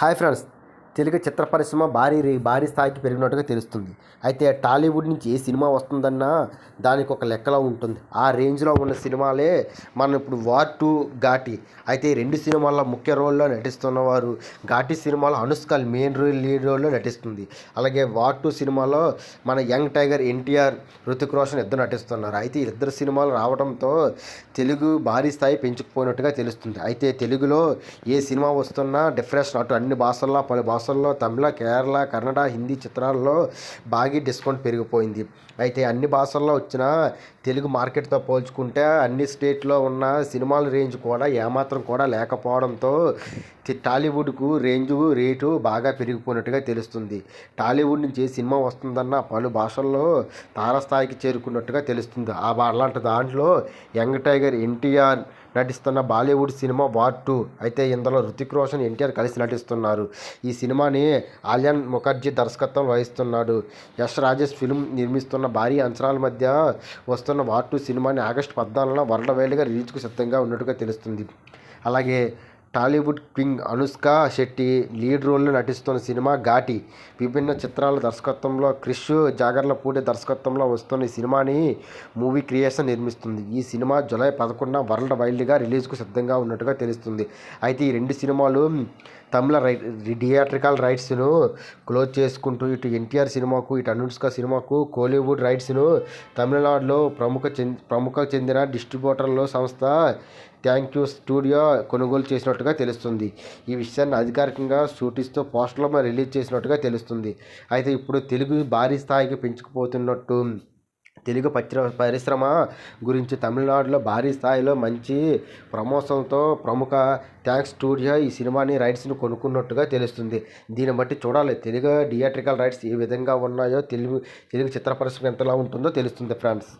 Hi friends. Telugu చిత్ర పరిశ్రమ భారీ భారీ స్థాయికి పెరిగినట్టుగా తెలుస్తుంది. అయితే టాలీవుడ్ నుంచి ఏ సినిమా వస్తుందన్నా దానికి ఒక లెక్కలో ఉంటుంది. ఆ రేంజ్లో ఉన్న సినిమాలే మనం ఇప్పుడు వార్ టూ ఘాటి. అయితే రెండు సినిమాల్లో ముఖ్య రోల్లో నటిస్తున్న వారు ఘాటి సినిమాలో అనుష్క మెయిన్ రోల్ లీడ్ రోల్లో నటిస్తుంది. అలాగే వార్ టూ సినిమాలో మన యంగ్ టైగర్ ఎన్టీఆర్ రుతిక్ రోషన్ ఇద్దరు నటిస్తున్నారు. అయితే ఇద్దరు సినిమాలు రావడంతో తెలుగు భారీ స్థాయి పెంచుకుపోయినట్టుగా తెలుస్తుంది. అయితే తెలుగులో ఏ సినిమా వస్తున్నా డిఫరెన్స్ అటు అన్ని భాషల్లో పలు భాషల్లో తమిళ కేరళ కన్నడ హిందీ చిత్రాల్లో బాగా డిస్కౌంట్ పెరిగిపోయింది. అయితే అన్ని భాషల్లో వచ్చిన తెలుగు మార్కెట్తో పోల్చుకుంటే అన్ని స్టేట్లో ఉన్న సినిమాల రేంజ్ కూడా ఏమాత్రం కూడా లేకపోవడంతో టాలీవుడ్కు రేంజు రేటు బాగా పెరిగిపోయినట్టుగా తెలుస్తుంది. టాలీవుడ్ నుంచి సినిమా వస్తుందన్న పలు భాషల్లో తారస్థాయికి చేరుకున్నట్టుగా తెలుస్తుంది. ఆ అలాంటి దాంట్లో యంగ్ టైగర్ ఎన్టీఆర్ నటిస్తున్న బాలీవుడ్ సినిమా వార్ టూ. అయితే ఇందులో రుతిక్ రోషన్ ఎన్టీఆర్ కలిసి నటిస్తున్నారు. ఈ సినిమాని ఆలియాన్ ముఖర్జీ దర్శకత్వం వహిస్తున్నాడు. యష్ రాజేష్ ఫిల్మ్ నిర్మిస్తున్న భారీ అంచనాల మధ్య వస్తున్న వార్ టూ సినిమాని ఆగస్టు పద్నాలుగున వరల్డ్ వైడ్గా రిలీజ్కు సిద్ధంగా ఉన్నట్టుగా తెలుస్తుంది. అలాగే Tollywood queen Anushka Shetty lead రోల్లో నటిస్తున్న సినిమా ఘాటి. విభిన్న చిత్రాల దర్శకత్వంలో క్రిష్ జాగర్లపూడి దర్శకత్వంలో వస్తున్న ఈ సినిమాని మూవీ క్రియేషన్ నిర్మిస్తుంది. ఈ సినిమా జూలై పదకొండున వరల్డ్ వైల్డ్గా రిలీజ్కు సిద్ధంగా ఉన్నట్టుగా తెలుస్తుంది. అయితే ఈ రెండు సినిమాలు తమిళ రై థియేట్రికల్ రైట్స్ను క్లోజ్ చేసుకుంటూ ఇటు ఎన్టీఆర్ సినిమాకు ఇటు అనుష్క సినిమాకు కోలీవుడ్ రైట్స్ను తమిళనాడులో ప్రముఖ చెంది ప్రముఖ చెందిన డిస్ట్రిబ్యూటర్ల సంస్థ థ్యాంక్ యూ స్టూడియో కొనుగోలు చేసినట్టుగా చేసినట్టుగా తెలుస్తుంది. ఈ విషయాన్ని అధికారికంగా షూటిస్తో పోస్టర్లో రిలీజ్ చేసినట్టుగా తెలుస్తుంది. అయితే ఇప్పుడు తెలుగు భారీ స్థాయికి పెంచుకుపోతున్నట్టు తెలుగు పత్ర పరిశ్రమ గురించి తమిళనాడులో భారీ స్థాయిలో మంచి ప్రమోషన్తో ప్రముఖ థ్యాంక్స్ స్టూడియో ఈ సినిమాని రైట్స్ని కొనుక్కున్నట్టుగా తెలుస్తుంది. దీన్ని బట్టి చూడాలి. తెలుగు థియేట్రికల్ రైట్స్ ఏ విధంగా ఉన్నాయో తెలుగు తెలుగు చిత్ర పరిశ్రమ ఎంతలా ఉంటుందో తెలుస్తుంది ఫ్రెండ్స్.